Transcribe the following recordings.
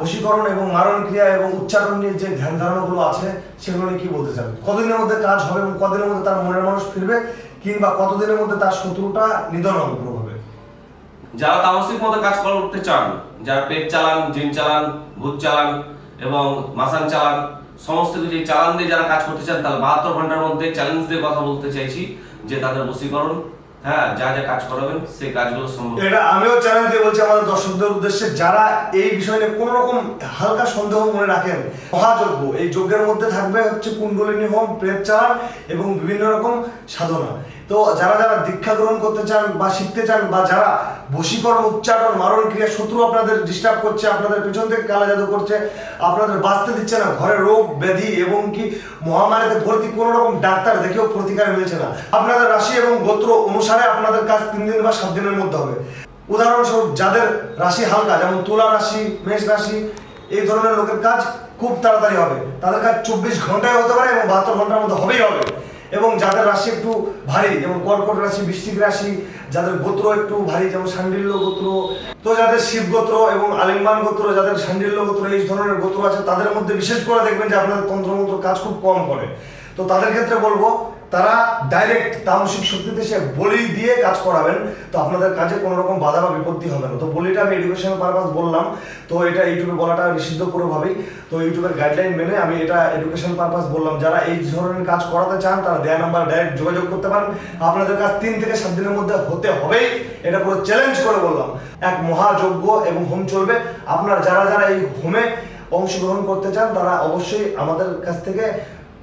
বশীকরণ এবং মারণ ক্রিয়া এবং উচ্চারণ নিয়ে যে ধ্যান ধারণাগুলো আছে, সেগুলো কি বলতে চান? কতদিনের মধ্যে কাজ হবে এবং কদিনের মধ্যে তার মনের মানুষ ফিরবে কিংবা কতদিনের মধ্যে তার শত্রুটা নিধন হবে যারা তামসিক মতো কাজ করতে চান, যারা পেট চালান, জিন চালান, ভূত চালান এবং মাসান চালান, সমস্ত কিছু চালান দিয়ে যারা কাজ করতে চান, তাহলে বাহাত্তর ঘণ্টার মধ্যে চ্যালেঞ্জ দিয়ে কথা বলতে চাইছি যে তাদের বশীকরণ হ্যাঁ যা যা কাজ করাবেন, সেই কাজগুলো সম্ভব এটা আমিও দিয়ে বলছি আমাদের দর্শকদের উদ্দেশ্যে, যারা এই বিষয় নিয়ে রকম হালকা সন্দেহ মনে রাখেন, মহাযজ্ঞ, এই যজ্ঞের মধ্যে থাকবে হচ্ছে কুণ্ডলিনী হোম এবং বিভিন্ন রকম সাধনা। তো যারা যারা দীক্ষা গ্রহণ করতে চান বা শিখতে চান বা যারা বশীকরণ, উচ্চারণ, মারণ ক্রিয়া শত্রু আপনাদের ডিস্টার্ব করছে, আপনাদের পেছন থেকে কালা জাদু করছে, আপনাদের বাঁচতে দিচ্ছে না, ঘরে রোগ, ব্যাধি এবং কি মহামারীতে ভর্তি কোনো রকম ডাক্তার দেখেও প্রতিকার মিলছে না। আপনাদের রাশি এবং গোত্র অনুসারে আপনাদের কাজ তিন দিন বা সাত দিনের মধ্যে হবে। উদাহরণস্বরূপ যাদের রাশি হালকা, যেমন তুলা রাশি, মেষ রাশি, এই ধরনের লোকের কাজ খুব তাড়াতাড়ি হবে। তাদের কাজ চব্বিশ ঘন্টায় হতে পারে এবং বাহাত্তর ঘণ্টার মধ্যে হবেই হবে। এবং যাদের রাশি একটু ভারী, যেমন কর্কট রাশি, বৃশ্চিক রাশি, যাদের গোত্র একটু ভারী, যেমন সান্ডিল্য গোত্র, তো যাদের শিব গোত্র এবং আলিম্বান গোত্র, যাদের সান্ডিল্য গোত্র, এই ধরনের গোত্র আছে, তাদের মধ্যে বিশেষ করে দেখবেন যে আপনাদের তন্ত্রমন্ত্র কাজ খুব কম করে। তো তাদের ক্ষেত্রে বলব তারা ডাইরেক্ট তামসিক শক্তিতে সে বলি দিয়ে কাজ করাবেন, তো আপনাদের কাজে কোনো রকম বাধা বা বিপত্তি হবে না। তো বলিটা আমি এডুকেশন পারপাস বললাম, তো এটা ইউটিউবে বলাটা নিষিদ্ধ পুরোভাবেই তো ইউটিউবের গাইডলাইন মেনে আমি এটা এডুকেশন পারপাস বললাম। যারা এই ধরনের কাজ করাতে চান, তারা দেয়া নাম্বার ডাইরেক্ট যোগাযোগ করতে পারেন। আপনাদের কাজ তিন থেকে সাত দিনের মধ্যে হতে হবেই। এটা পুরো চ্যালেঞ্জ করে বললাম। এক মহাযজ্ঞ এবং হোম চলবে। আপনার যারা যারা এই হোমে অংশগ্রহণ করতে চান, তারা অবশ্যই আমাদের কাছ থেকে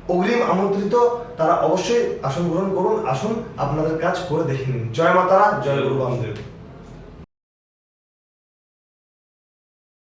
অগ্রিম আমন্ত্রিত, তারা অবশ্যই আসন গ্রহণ করুন। আসুন, আপনাদের কাজ করে দেখে নিন। জয় মাতারা, জয় গুরু বামদেব